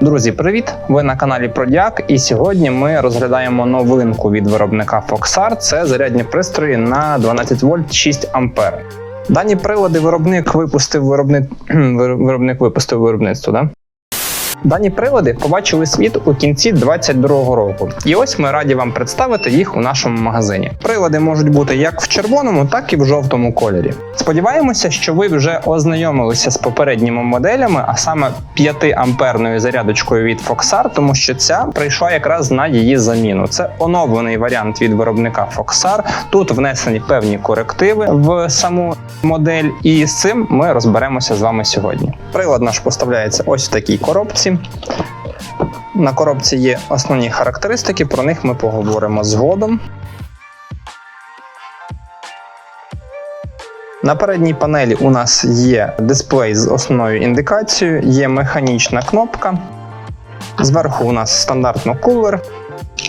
Друзі, привіт! Ви на каналі Продяк, і сьогодні ми розглядаємо новинку від виробника Foxar. Це зарядні пристрої на 12 вольт 6 ампер. Дані прилади виробник випустив виробник, виробник випустив виробництво. Да? Дані прилади побачили світ у кінці 2022 року, і ось ми раді вам представити їх у нашому магазині. Прилади можуть бути як в червоному, так і в жовтому кольорі. Сподіваємося, що ви вже ознайомилися з попередніми моделями, а саме 5 амперною зарядочкою від Foxar, тому що ця прийшла якраз на її заміну. Це оновлений варіант від виробника Foxar. Тут внесені певні корективи в саму модель, і з цим ми розберемося з вами сьогодні. Прилад наш поставляється ось в такій коробці. На коробці є основні характеристики, про них ми поговоримо згодом. На передній панелі у нас є дисплей з основною індикацією, є механічна кнопка. Зверху у нас стандартно кулер,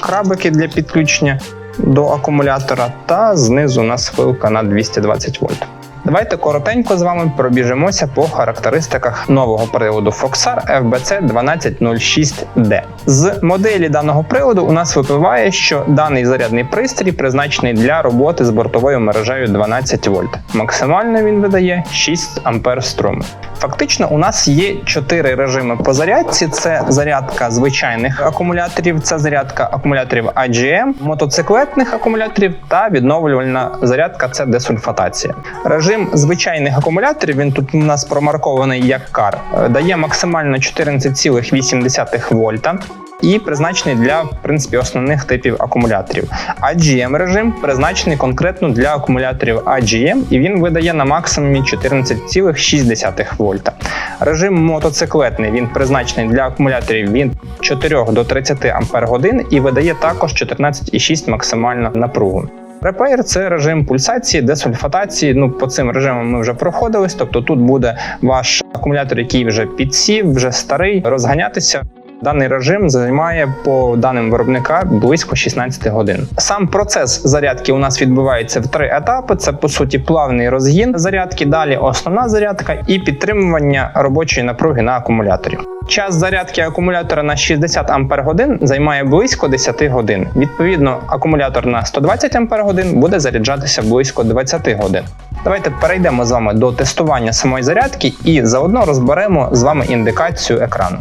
крабики для підключення до акумулятора, та знизу у нас вилка на 220 вольт. Давайте коротенько з вами пробіжимося по характеристиках нового приладу Foxar FBC 1206D. З моделі даного приладу у нас випливає, що даний зарядний пристрій призначений для роботи з бортовою мережею 12 вольт. Максимально він видає 6 ампер струму. Фактично, у нас є чотири режими по зарядці: це зарядка звичайних акумуляторів, це зарядка акумуляторів AGM, мотоциклетних акумуляторів та відновлювальна зарядка це десульфатація. Режим звичайних акумуляторів він тут у нас промаркований як CAR, е, дає максимально 14,8 вольта. І призначений для в принципі основних типів акумуляторів. AGM режим призначений конкретно для акумуляторів AGM, і він видає на максимумі 14,6 вольта. Режим мотоциклетний він призначений для акумуляторів від 4 до 30 ампер годин і видає також 14,6 максимальну напругу. Repair – це режим пульсації, десульфатації. Ну по цим режимам ми вже проходились. Тобто тут буде ваш акумулятор, який вже підсів, вже старий, розганятися. Даний режим займає по даним виробника близько 16 годин. Сам процес зарядки у нас відбувається в три етапи: це по суті плавний розгін зарядки, далі основна зарядка і підтримування робочої напруги на акумуляторі. Час зарядки акумулятора на 60 Ампер годин займає близько 10 годин. Відповідно, акумулятор на 120 Ампер годин буде заряджатися близько 20 годин. Давайте перейдемо з вами до тестування самої зарядки і заодно розберемо з вами індикацію екрану.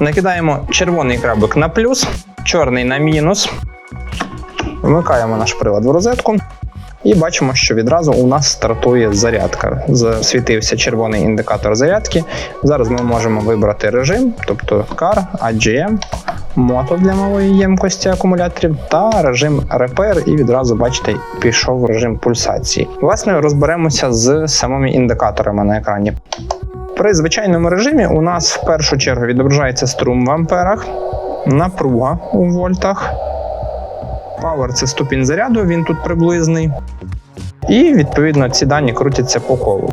Накидаємо червоний крабик на плюс, чорний на мінус. Вмикаємо наш прилад в розетку. І бачимо, що відразу у нас стартує зарядка. Засвітився червоний індикатор зарядки. Зараз ми можемо вибрати режим, тобто CAR, AGM, мото для малої ємкості акумуляторів та режим Repair, і відразу бачите, пішов режим пульсації. Власне, розберемося з самими індикаторами на екрані. При звичайному режимі у нас в першу чергу відображається струм в амперах, напруга у вольтах. Power – це ступінь заряду, він тут приблизний. І відповідно ці дані крутяться по колу.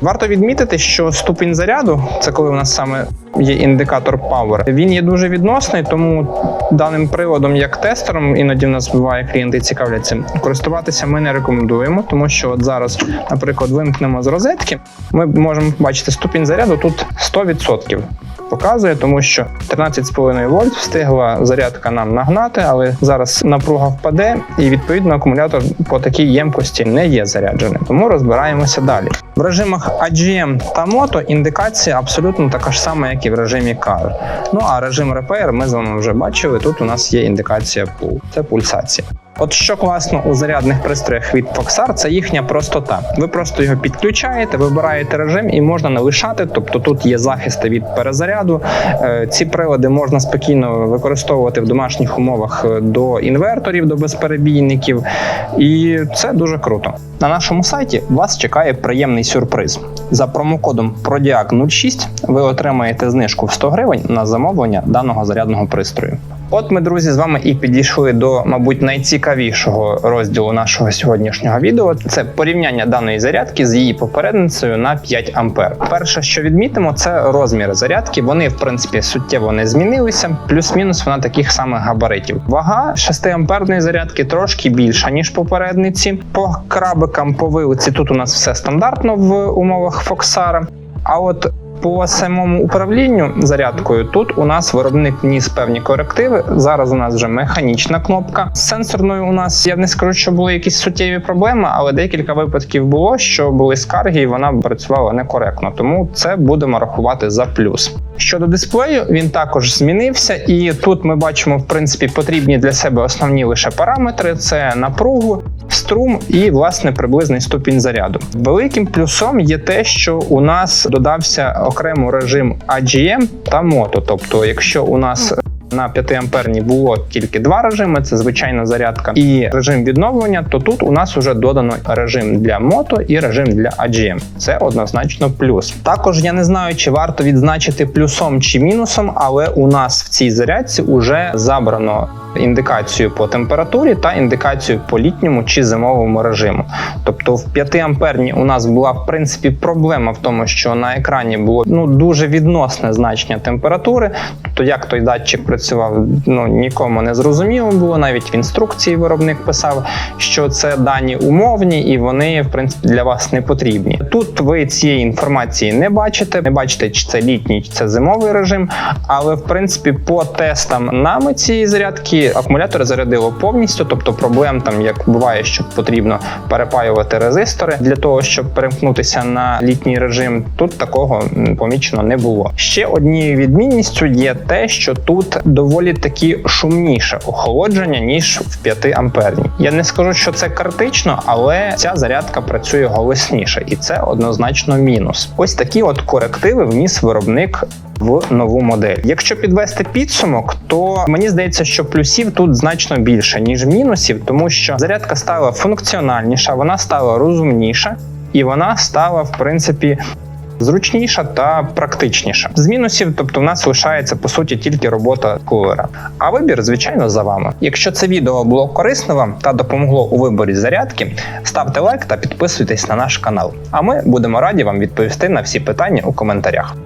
Варто відмітити, що ступінь заряду, це коли у нас саме є індикатор Power, він є дуже відносний, тому даним приладом, як тестером, іноді в нас буває клієнти цікавляться, користуватися ми не рекомендуємо, тому що от зараз, наприклад, вимкнемо з розетки, ми можемо бачити ступінь заряду тут 100%. Показує, тому що 13,5 вольт встигла зарядка нам нагнати, але зараз напруга впаде, і відповідно акумулятор по такій ємкості не є зарядженим. Тому розбираємося далі. В режимах AGM та Moto індикація абсолютно така ж сама, як і в режимі CAR. Ну а режим Repair ми з вами вже бачили. Тут у нас є індикація PUL. це пульсація. От що класно у зарядних пристроях від Foxar, це їхня простота. Ви просто його підключаєте, вибираєте режим і можна не лишати. Тобто тут є захисти від перезаряду. Е, Ці прилади можна спокійно використовувати в домашніх умовах е, до інверторів, до безперебійників, і це дуже круто. На нашому сайті вас чекає приємний сюрприз. За промокодом PRODIAC06 ви отримаєте знижку в 100 гривень на замовлення даного зарядного пристрою. От ми, друзі, з вами і підійшли до, мабуть, найцікавішого розділу нашого сьогоднішнього відео. Це порівняння даної зарядки з її попередницею на 5 ампер. Перше, що відмітимо, це розміри зарядки. Вони, в принципі, суттєво не змінилися. Плюс-мінус вона таких самих габаритів. Вага 6 амперної зарядки трошки більша ніж попередниці. По крабикам, по вилиці тут у нас все стандартно в умовах Фоксара. А от по самому управлінню зарядкою тут у нас виробник вніс певні корективи. Зараз у нас вже механічна кнопка. З сенсорною у нас я не скажу, що були якісь суттєві проблеми, але декілька випадків було, що були скарги, і вона працювала некоректно. Тому це будемо рахувати за плюс. Щодо дисплею, він також змінився, і тут ми бачимо в принципі потрібні для себе основні лише параметри: це напругу, струм і власне приблизний ступінь заряду. Великим плюсом є те, що у нас додався окремо режим AGM та мото. Тобто, якщо у нас на 5 амперні було тільки два режими: це звичайна зарядка і режим відновлення. То тут у нас вже додано режим для мото і режим для AGM. Це однозначно плюс. Також я не знаю, чи варто відзначити плюсом чи мінусом, але у нас в цій зарядці вже забрано. Індикацію по температурі та індикацію по літньому чи зимовому режиму. Тобто в 5 амперні у нас була в принципі проблема в тому, що на екрані було ну дуже відносне значення температури. Тобто, як той датчик працював, ну нікому не зрозуміло було. Навіть в інструкції виробник писав, що це дані умовні і вони в принципі для вас не потрібні. Тут ви цієї інформації не бачите, не бачите, чи це літній, чи це зимовий режим. Але в принципі по тестам нами цієї зарядки акумулятор зарядило повністю, тобто проблем там, як буває, що потрібно перепаювати резистори для того, щоб перемкнутися на літній режим. Тут такого помічено не було. Ще однією відмінністю є те, що тут доволі таки шумніше охолодження ніж в 5 амперній. Я не скажу, що це критично, але ця зарядка працює голосніше, і це однозначно мінус. Ось такі от корективи вніс виробник в нову модель. Якщо підвести підсумок, то мені здається, що плюсів тут значно більше ніж мінусів, тому що зарядка стала функціональніша, вона стала розумніша і вона стала в принципі. Зручніша та практичніша. З мінусів, тобто, в нас лишається по суті тільки робота кулера. А вибір, звичайно, за вами. Якщо це відео було корисно вам та допомогло у виборі зарядки, ставте лайк та підписуйтесь на наш канал. А ми будемо раді вам відповісти на всі питання у коментарях.